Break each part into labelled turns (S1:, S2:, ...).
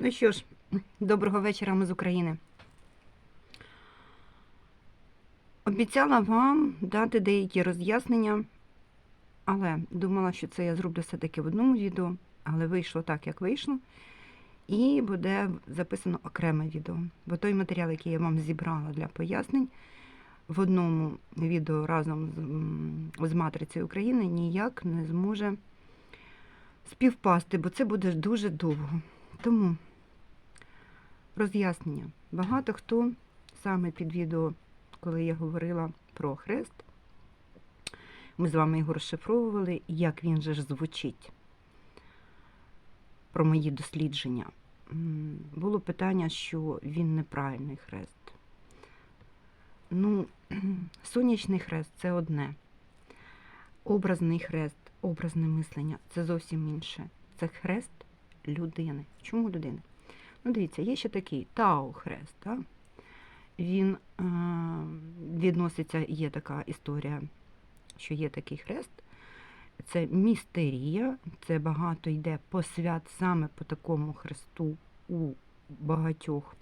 S1: Ну що ж, доброго вечора ми з України. Обіцяла вам дати деякі роз'яснення, але думала, що це я зроблю все-таки в одному відео, але вийшло так, як вийшло. І буде записано окреме відео. Бо той матеріал, який я вам зібрала для пояснень, в одному відео разом з, з матрицею України ніяк не зможе співпасти, бо це буде дуже довго. Тому роз'яснення. Багато хто саме під відео, коли я говорила про хрест, ми з вами його розшифровували, як він же ж звучить про мої дослідження. Було питання, що він неправильний хрест. Ну, сонячний хрест це одне. Образний хрест, образне мислення це зовсім інше. Це хрест людини. Чому людини? Ну, дивіться, є ще такий Тау-хрест. Да? Він е, відноситься, є така історія, що є такий хрест. Це містерія, це багато йде посвят саме по такому хресту у багатьох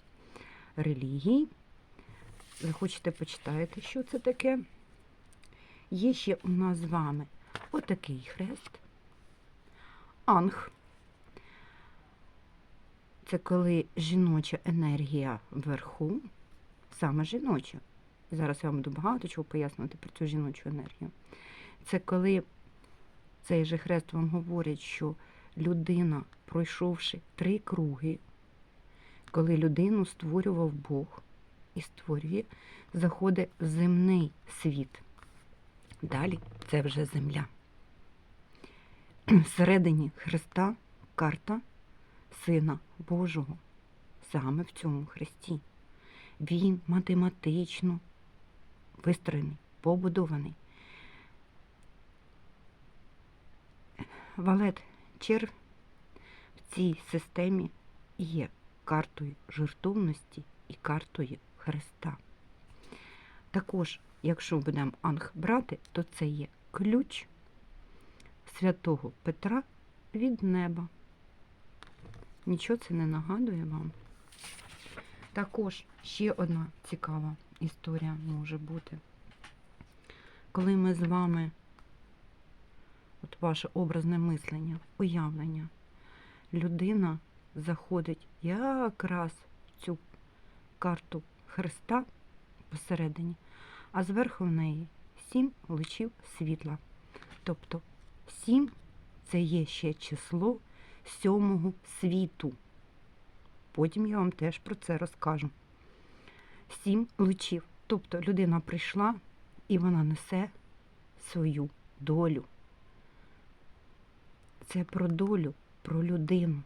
S1: релігій. Захочете почитаєте, що це таке. Є ще у нас з вами отакий хрест. Анг. Це коли жіноча енергія вверху, саме жіноча. Зараз я вам буду багато чого пояснювати про цю жіночу енергію. Це коли цей же хрест вам говорить, що людина, пройшовши три круги, коли людину створював Бог і створює, заходить в земний світ. Далі це вже земля. Всередині Христа карта Сина Божого саме в цьому хресті. Він математично вистроєний, побудований. Валет черв в цій системі є картою жертовності і картою Христа. Також, якщо будемо анг брати, то це є ключ святого Петра від неба. Нічого це не нагадує вам. Також ще одна цікава історія може бути. Коли ми з вами, от ваше образне мислення, уявлення, людина заходить якраз в цю карту Христа посередині, а зверху в неї сім лучів світла. Тобто сім це є ще число сьомого світу. Потім я вам теж про це розкажу. Сім лучів. Тобто людина прийшла і вона несе свою долю. Це про долю, про людину.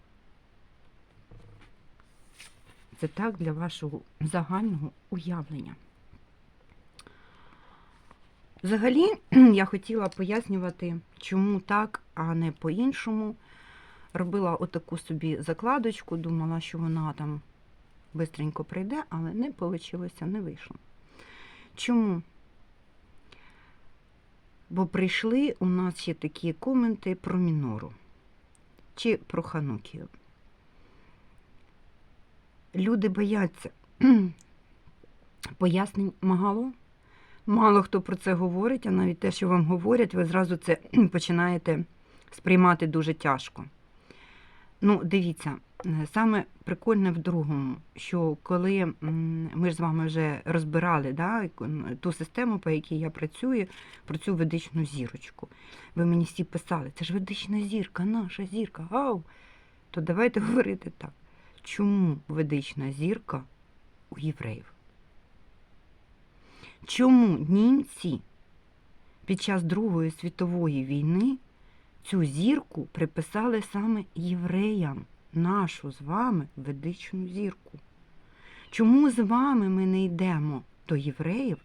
S1: Це так для вашого загального уявлення. Взагалі, я хотіла пояснювати, чому так, а не по-іншому. Робила отаку собі закладочку, думала, що вона там бистренько прийде, але не вийшло, не вийшло. Чому? Бо прийшли у нас ще такі коменти про мінору чи про Ханукію. Люди бояться пояснень мало. Мало хто про це говорить, а навіть те, що вам говорять, ви зразу це починаєте сприймати дуже тяжко. Ну, дивіться, е, саме прикольне в другому, що коли ми ж з вами вже розбирали да, ту систему, по якій я працюю, про цю ведичну зірочку. Ви мені всі писали, це ж ведична зірка, наша зірка, ау. То давайте говорити так. Чому ведична зірка у євреїв? Чому німці під час Другої світової війни цю зірку приписали саме євреям, нашу з вами ведичну зірку? Чому з вами ми не йдемо до євреїв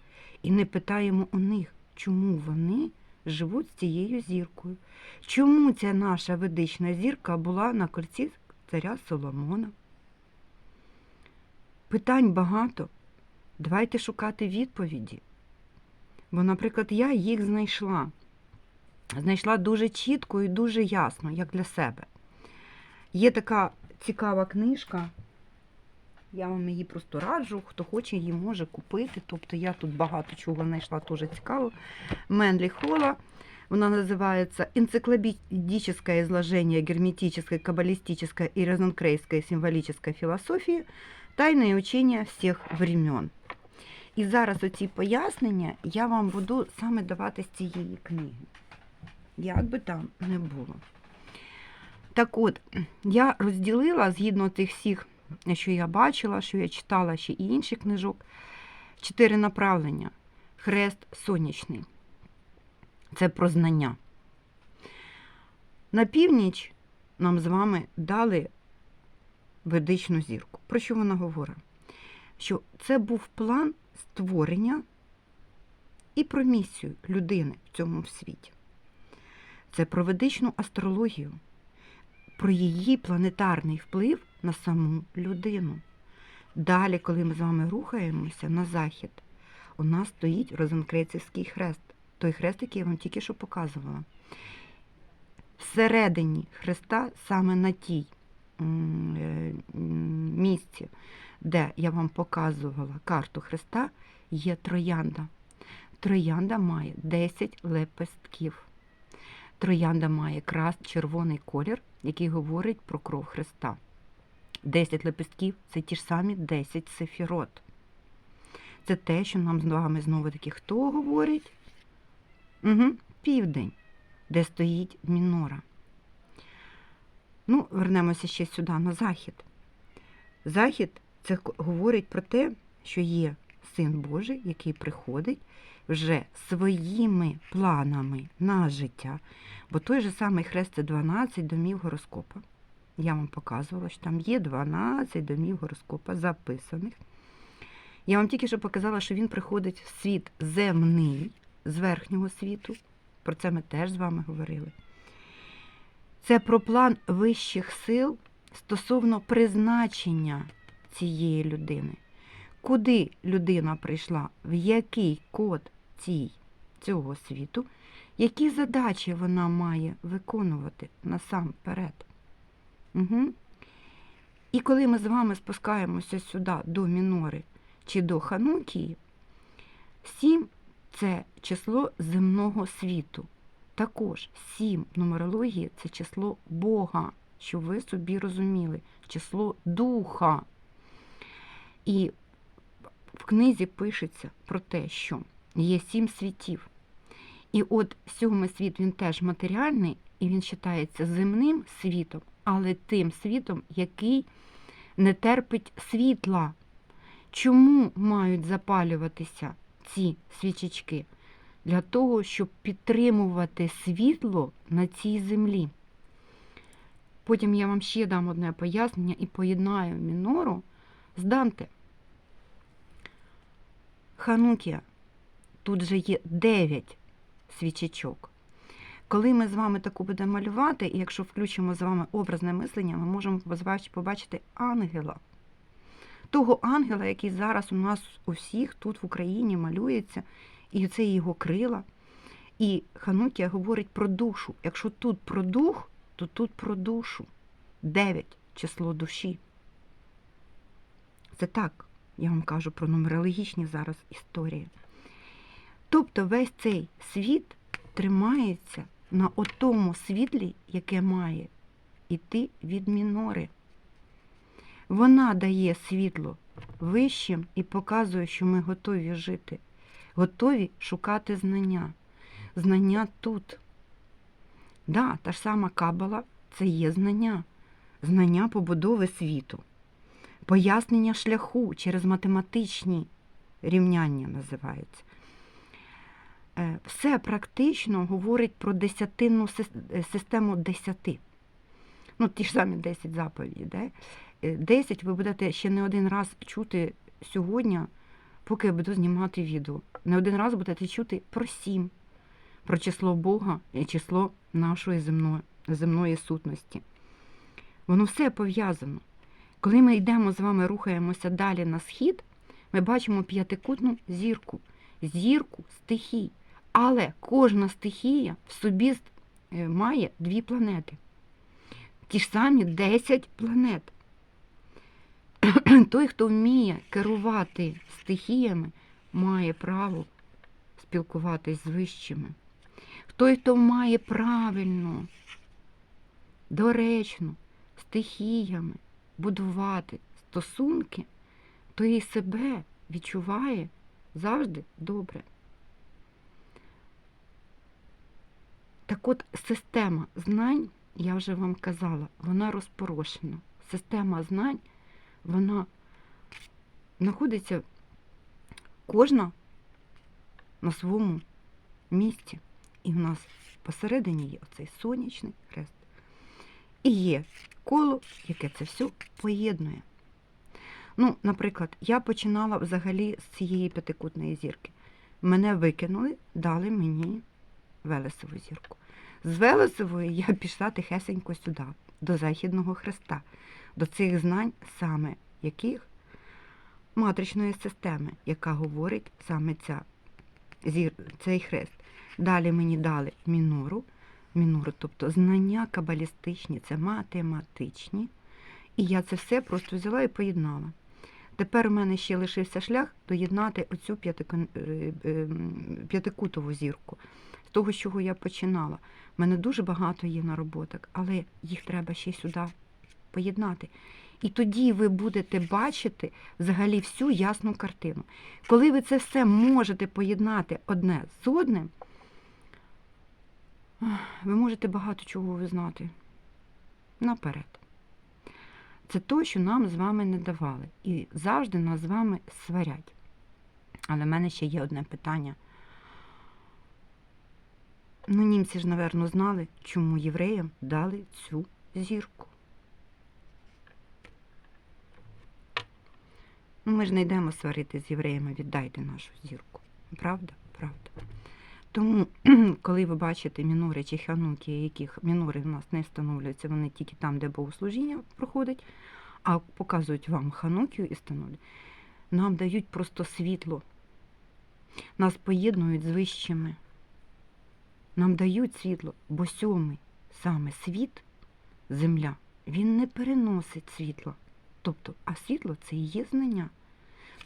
S1: і не питаємо у них, чому вони живуть з цією зіркою? Чому ця наша ведична зірка була на кольці царя Соломона? Питань багато. Давайте шукати відповіді. Бо, наприклад, я їх знайшла Знайшла дуже чітко і дуже ясно, як для себе. Є така цікава книжка. Я вам її просто раджу. Хто хоче, її може купити. Тобто я тут багато чого знайшла теж цікаво. Менлі Холла. Вона называется «Энциклопедическое изложение герметической, каббалистической и розенкрейской символической философии. Тайные учения всіх времен». І зараз оці пояснення я вам буду саме давати з цієї книги. Як би там не було. Так от, я розділила згідно тих всіх, що я бачила, що я читала ще і інших книжок, чотири направлення. Хрест сонячний. Це про знання. На північ нам з вами дали ведичну зірку. Про що вона говорить? Що це був план створення і про місію людини в цьому світі. Це про ведичну астрологію, про її планетарний вплив на саму людину. Далі, коли ми з вами рухаємося на захід, у нас стоїть Розенкрейцівський хрест, той хрест, який я вам тільки що показувала. Всередині хреста, саме на тій е, місці, де я вам показувала карту хреста, є троянда. Троянда має 10 лепестків. Троянда має крас червоний колір, який говорить про кров Христа. 10 лепестків це ті ж самі 10 сефірот. Це те, що нам з вами знову таки хто говорить? Угу, Південь, де стоїть мінора. Ну, вернемося ще сюди, на захід. Захід це говорить про те, що є Син Божий, який приходить вже своїми планами на життя. Бо той же самий хрест це 12 домів гороскопа. Я вам показувала, що там є 12 домів гороскопа записаних. Я вам тільки що показала, що він приходить в світ земний з верхнього світу. Про це ми теж з вами говорили. Це про план вищих сил стосовно призначення цієї людини. Куди людина прийшла, в який код цій, цього світу, які задачі вона має виконувати насамперед. Угу. І коли ми з вами спускаємося сюди до мінори чи до ханукії, сім це число земного світу. Також сім в нумерології це число Бога, щоб ви собі розуміли, число Духа. І в книзі пишеться про те, що є сім світів. І от сьомий світ він теж матеріальний, і він вважається земним світом, але тим світом, який не терпить світла. Чому мають запалюватися ці свічечки? Для того, щоб підтримувати світло на цій землі. Потім я вам ще дам одне пояснення і поєднаю мінору з Данте. Ханукія. Тут же є 9 свічечок. Коли ми з вами таку будемо малювати, і якщо включимо з вами образне мислення, ми можемо побачити ангела. Того ангела, який зараз у нас у всіх тут в Україні малюється, і це його крила. І Ханукія говорить про душу. Якщо тут про дух, то тут про душу. 9 число душі. Це так, я вам кажу про нумерологічні зараз історії. Тобто весь цей світ тримається на отому світлі, яке має іти від мінори. Вона дає світло вищим і показує, що ми готові жити, готові шукати знання. Знання тут. Да, та ж сама кабала це є знання, знання побудови світу, пояснення шляху через математичні рівняння називається. Е, Все практично говорить про десятинну е, систему десяти. Ну, ті ж самі 10 заповідей. Да? Е, 10 ви будете ще не один раз чути сьогодні, поки я буду знімати відео. Не один раз будете чути про сім, про число Бога і число нашої земної, земної сутності. Воно все пов'язано. Коли ми йдемо з вами, рухаємося далі на схід, ми бачимо п'ятикутну зірку, зірку стихій. Але кожна стихія в собі е, має дві планети. ті ж самі 10 планет. Той, хто вміє керувати стихіями, має право спілкуватись з вищими. Той, хто має правильно, доречно, стихіями будувати стосунки, той і себе відчуває завжди добре. Так от система знань, я вже вам казала, вона розпорошена. Система знань, вона знаходиться кожна на своєму місці. І в нас посередині є оцей сонячний хрест. І є коло, яке це все поєднує. Ну, наприклад, я починала взагалі з цієї п'ятикутної зірки. Мене викинули, дали мені Велесову зірку. З Велесової я пішла тихесенько сюди, до Західного Хреста, до цих знань, саме яких матричної системи, яка говорить саме ця, зір, цей хрест. Далі мені дали мінору, мінору, тобто знання кабалістичні, це математичні. І я це все просто взяла і поєднала. Тепер у мене ще лишився шлях доєднати оцю е, е, м, п'ятикутову зірку. Того, з чого я починала. У мене дуже багато є нароботок, але їх треба ще сюди поєднати. І тоді ви будете бачити взагалі всю ясну картину. Коли ви це все можете поєднати одне з одним, ви можете багато чого визнати наперед. Це то, що нам з вами не давали. І завжди нас з вами сварять. Але в мене ще є одне питання. Ну, німці ж, напевно, знали, чому євреям дали цю зірку. Ну, ми ж не йдемо сварити з євреями, віддайте нашу зірку. Правда? Правда. Тому, коли ви бачите мінори чи хануки, яких мінори в нас не встановлюються, вони тільки там, де богослужіння проходить, а показують вам ханукію і встановлюють, нам дають просто світло. Нас поєднують з вищими. Нам дають світло, бо сьомий саме світ, земля, він не переносить світло. Тобто, а світло це і є знання.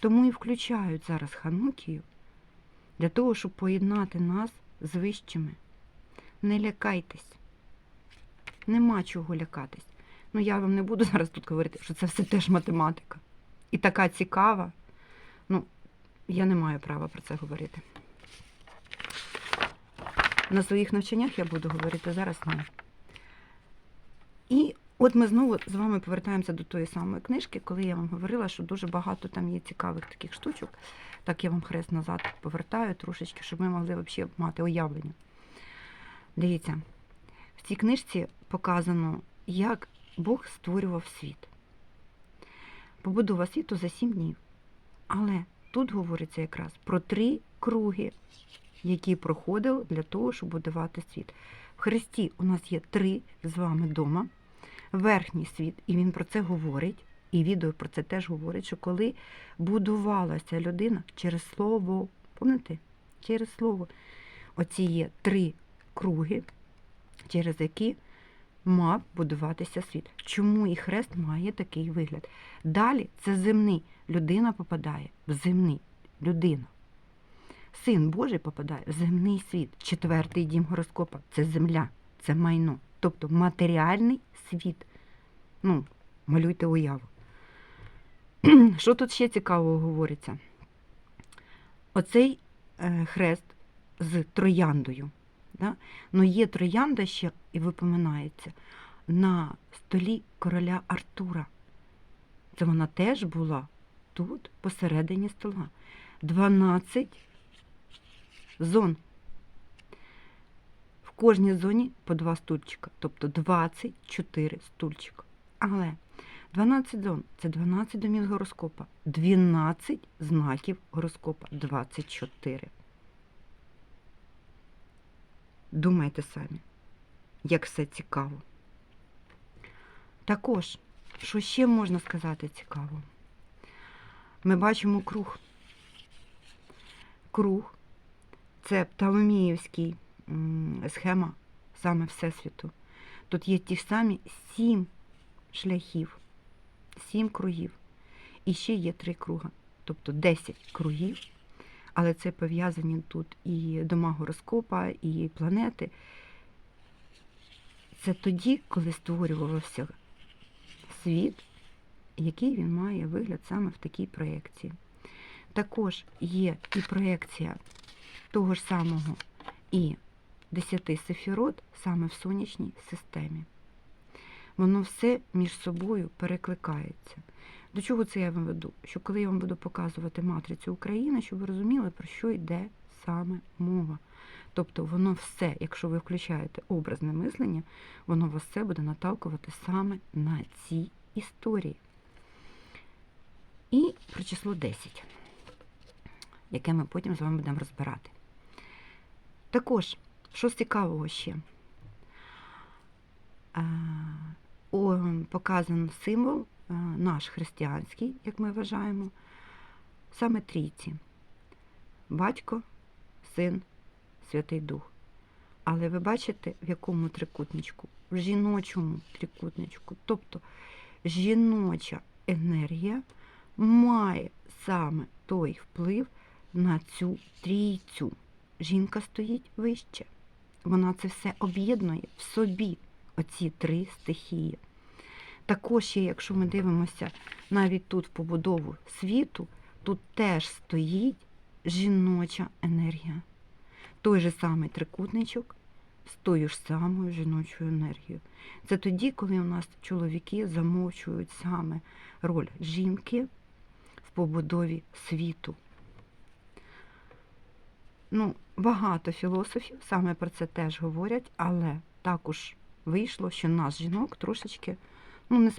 S1: Тому і включають зараз ханукію для того, щоб поєднати нас з вищими. Не лякайтесь. Нема чого лякатись. Ну, я вам не буду зараз тут говорити, що це все теж математика. І така цікава. Ну, я не маю права про це говорити. На своїх навчаннях я буду говорити зараз ні. І от ми знову з вами повертаємося до тої самої книжки, коли я вам говорила, що дуже багато там є цікавих таких штучок. Так я вам хрест назад повертаю трошечки, щоб ми могли взагалі мати уявлення. Дивіться, в цій книжці показано, як Бог створював світ. Побудова світу за сім днів. Але тут говориться якраз про три круги, які проходили для того, щоб будувати світ. В Христі у нас є три з вами дома, верхній світ, і він про це говорить. І відео про це теж говорить, що коли будувалася людина через слово, пам'ятаєте? Через слово. Оці є три круги, через які мав будуватися світ. Чому і хрест має такий вигляд? Далі це земний. Людина попадає в земний. Людина. Син Божий попадає в земний світ. Четвертий дім гороскопа це земля, це майно. Тобто матеріальний світ. Ну, малюйте уяву. Що тут ще цікавого говориться? Оцей е, хрест з трояндою. Да? Ну, є троянда ще і випоминається на столі короля Артура. Це вона теж була тут, посередині стола. 12 зон. В кожній зоні по два стульчика, тобто 24 стульчика. Але 12 зон це 12 домів гороскопа, 12 знаків гороскопа, 24. Думайте самі, як все цікаво. Також, що ще можна сказати цікаво? Ми бачимо круг. Круг це Птоломіївський схема саме Всесвіту. Тут є ті ж самі сім шляхів, сім кругів. І ще є три круга, тобто 10 кругів. Але це пов'язані тут і дома гороскопа, і планети. Це тоді, коли створювався світ, який він має вигляд саме в такій проєкції. Також є і проєкція того ж самого і 10 сефірот саме в сонячній системі. Воно все між собою перекликається. До чого це я вам веду? Що коли я вам буду показувати матрицю України, щоб ви розуміли, про що йде саме мова. Тобто воно все, якщо ви включаєте образне мислення, воно вас все буде наталкувати саме на ці історії. І про число 10, яке ми потім з вами будемо розбирати. Також, що з цікавого ще? Е, о, Показан символ е, наш християнський, як ми вважаємо, саме трійці. Батько, син, Святий Дух. Але ви бачите, в якому трикутничку? В жіночому трикутничку. Тобто жіноча енергія має саме той вплив на цю трійцю. Жінка стоїть вище. Вона це все об'єднує в собі, оці три стихії. Також, якщо ми дивимося навіть тут в побудову світу, тут теж стоїть жіноча енергія. Той же самий трикутничок з тою ж самою жіночою енергією. Це тоді, коли у нас чоловіки замовчують саме роль жінки в побудові світу. Ну, багато філософів саме про це теж говорять, але також вийшло, що нас, жінок, трошечки ну,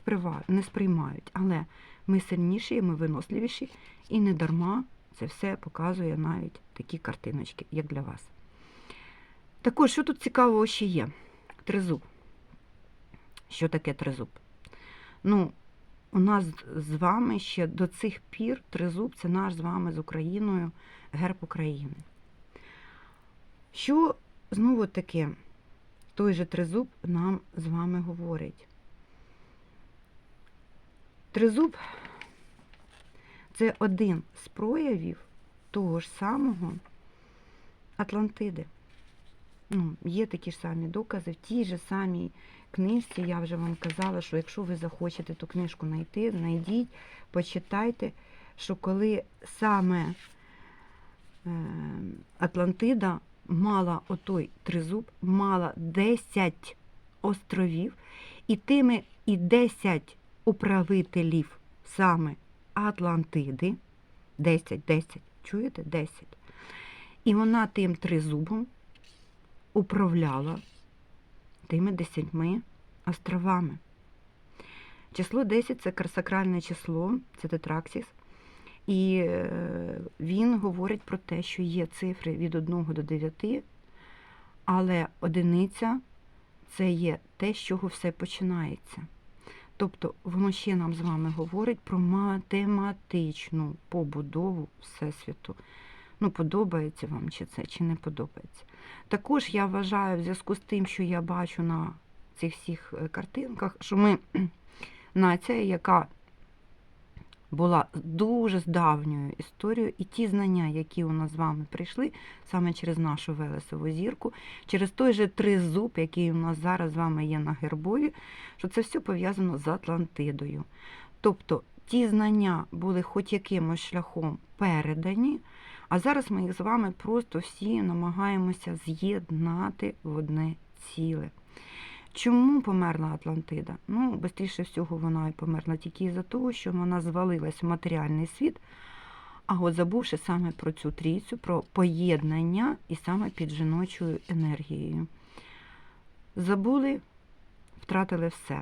S1: не, сприймають. Але ми сильніші, ми виносливіші, і не дарма це все показує навіть такі картиночки, як для вас. Також, що тут цікавого ще є? Тризуб. Що таке тризуб? Ну, у нас з вами ще до цих пір тризуб це наш з вами з Україною герб України. Що знову таки той же тризуб нам з вами говорить? Тризуб це один з проявів того ж самого Атлантиди. Ну, Є такі ж самі докази в тій же самій книжці. Я вже вам казала, що якщо ви захочете ту книжку знайти, знайдіть, почитайте, що коли саме е, Атлантида мала отой тризуб, мала 10 островів, і тими і 10 управителів саме Атлантиди, 10, 10, чуєте? 10. І вона тим тризубом управляла тими десятьми островами. Число 10 це сакральне число, це тетраксіс. І е, він говорить про те, що є цифри від 1 до 9, але одиниця це є те, з чого все починається. Тобто воно ще нам з вами говорить про математичну побудову Всесвіту. Ну, подобається вам чи це, чи не подобається. Також я вважаю, в зв'язку з тим, що я бачу на цих всіх е, картинках, що ми нація, яка була дуже з давньою історією, і ті знання, які у нас з вами прийшли саме через нашу Велесову зірку, через той же тризуб, який у нас зараз з вами є на гербові, що це все пов'язано з Атлантидою. Тобто ті знання були хоч якимось шляхом передані, а зараз ми їх з вами просто всі намагаємося з'єднати в одне ціле. Чому померла Атлантида? Ну, швидше всього, вона і померла тільки із-за того, що вона звалилась в матеріальний світ, а от забувши саме про цю трійцю, про поєднання і саме під жіночою енергією. Забули, втратили все.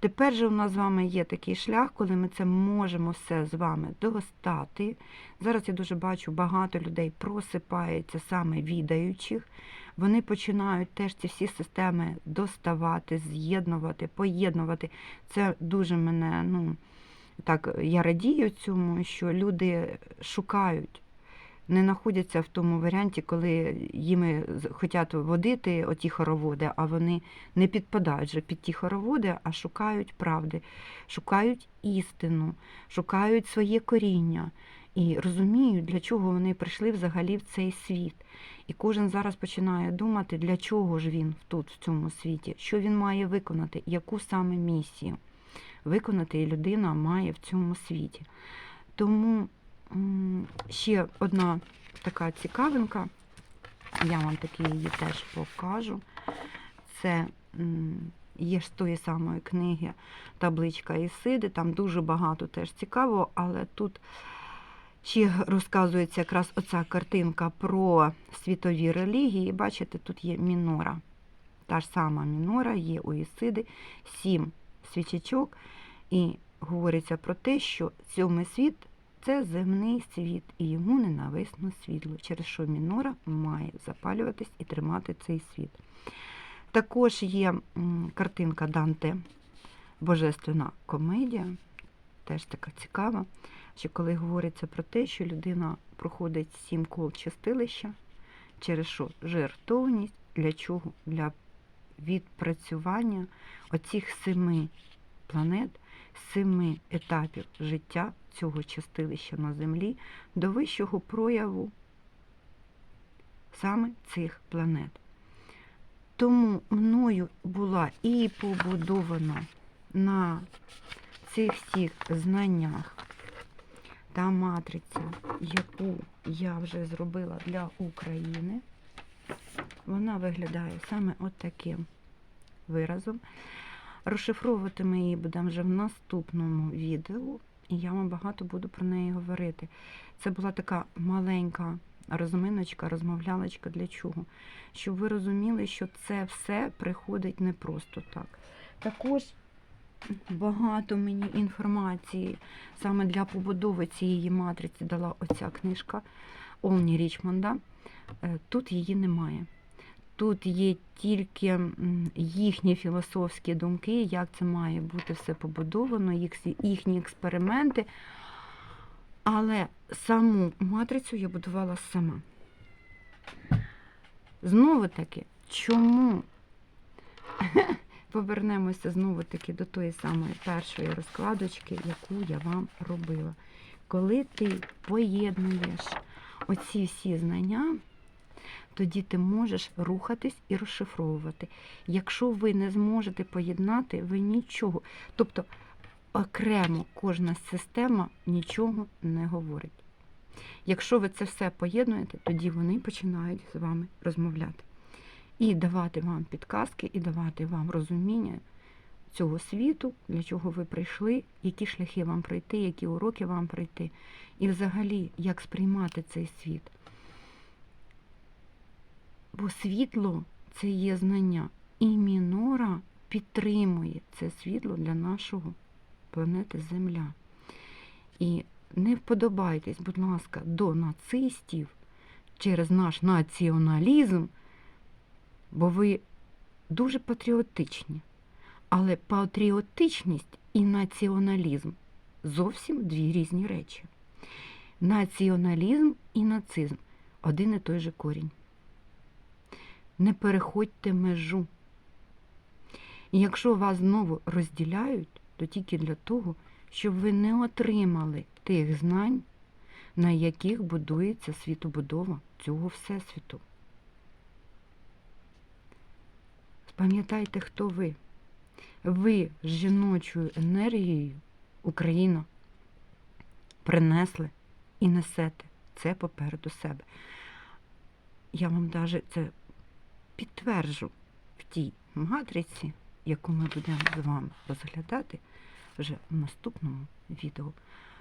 S1: Тепер же у нас з вами є такий шлях, коли ми це можемо все з вами достати. Зараз я дуже бачу, багато людей просипається саме відаючих. Вони починають теж ці всі системи доставати, з'єднувати, поєднувати. Це дуже мене, ну, так, я радію цьому, що люди шукають не знаходяться в тому варіанті, коли їми хочуть водити оті хороводи, а вони не підпадають вже під ті хороводи, а шукають правди, шукають істину, шукають своє коріння і розуміють, для чого вони прийшли взагалі в цей світ. І кожен зараз починає думати, для чого ж він тут, в цьому світі, що він має виконати, яку саме місію виконати людина має в цьому світі. Тому ще одна така цікавинка, я вам таки її теж покажу. Це є ж з тої самої книги Табличка Ісиди, там дуже багато теж цікавого, але тут ще розказується якраз оця картинка про світові релігії. Бачите, тут є мінора. Та ж сама мінора є у Ісиди, сім свічечок, і говориться про те, що сьомий світ це земний світ, і йому ненависно світло, через що мінора має запалюватись і тримати цей світ. Також є картинка Данте Божественна комедія, теж така цікава, що коли говориться про те, що людина проходить сім кол чистилища, через що жертовність, для чого? Для відпрацювання оцих семи планет, семи етапів життя цього чистилища на землі до вищого прояву саме цих планет. Тому мною була і побудована на цих всіх знаннях та матриці, яку я вже зробила для України. Вона виглядає саме от таким виразом. Розшифровувати ми її будемо вже в наступному відео, і я вам багато буду про неї говорити. Це була така маленька розминочка, розмовлялочка для чого? Щоб ви розуміли, що це все приходить не просто так. Також багато мені інформації саме для побудови цієї матриці дала оця книжка Олні Річмонда. Е, Тут її немає. Тут є тільки їхні філософські думки, як це має бути все побудовано, їхні експерименти. Але саму матрицю я будувала сама. Знову таки, чому? Повернемося знову таки до тої самої першої розкладочки, яку я вам робила. Коли ти поєднуєш оці всі знання, тоді ти можеш рухатись і розшифровувати. Якщо ви не зможете поєднати, ви нічого. Тобто окремо кожна система нічого не говорить. Якщо ви це все поєднуєте, тоді вони починають з вами розмовляти. І давати вам підказки, і давати вам розуміння цього світу, для чого ви прийшли, які шляхи вам пройти, які уроки вам пройти, і взагалі, як сприймати цей світ. Бо світло це є знання, і мінора підтримує це світло для нашого планети Земля. І не вподобайтесь, будь ласка, до нацистів через наш націоналізм, бо ви дуже патріотичні. Але патріотичність і націоналізм зовсім дві різні речі. Націоналізм і нацизм один і той же корінь. Не переходьте межу. І якщо вас знову розділяють, то тільки для того, щоб ви не отримали тих знань, на яких будується світобудова цього Всесвіту. Пам'ятайте, хто ви. Ви з жіночою енергією Україна принесли і несете це попереду себе. Я вам навіть це підтверджу в тій матриці, яку ми будемо з вами розглядати вже в наступному відео.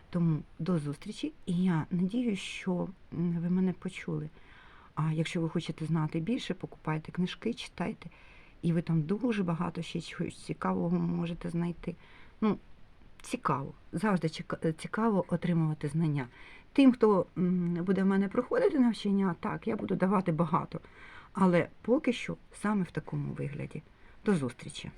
S1: Тому до зустрічі, і я надію, що ви мене почули. А якщо ви хочете знати більше, покупайте книжки, читайте, і ви там дуже багато ще чогось цікавого можете знайти. Ну, цікаво, завжди цікаво отримувати знання. Тим, хто буде в мене проходити навчання, так, я буду давати багато. Але поки що саме в такому вигляді. До зустрічі!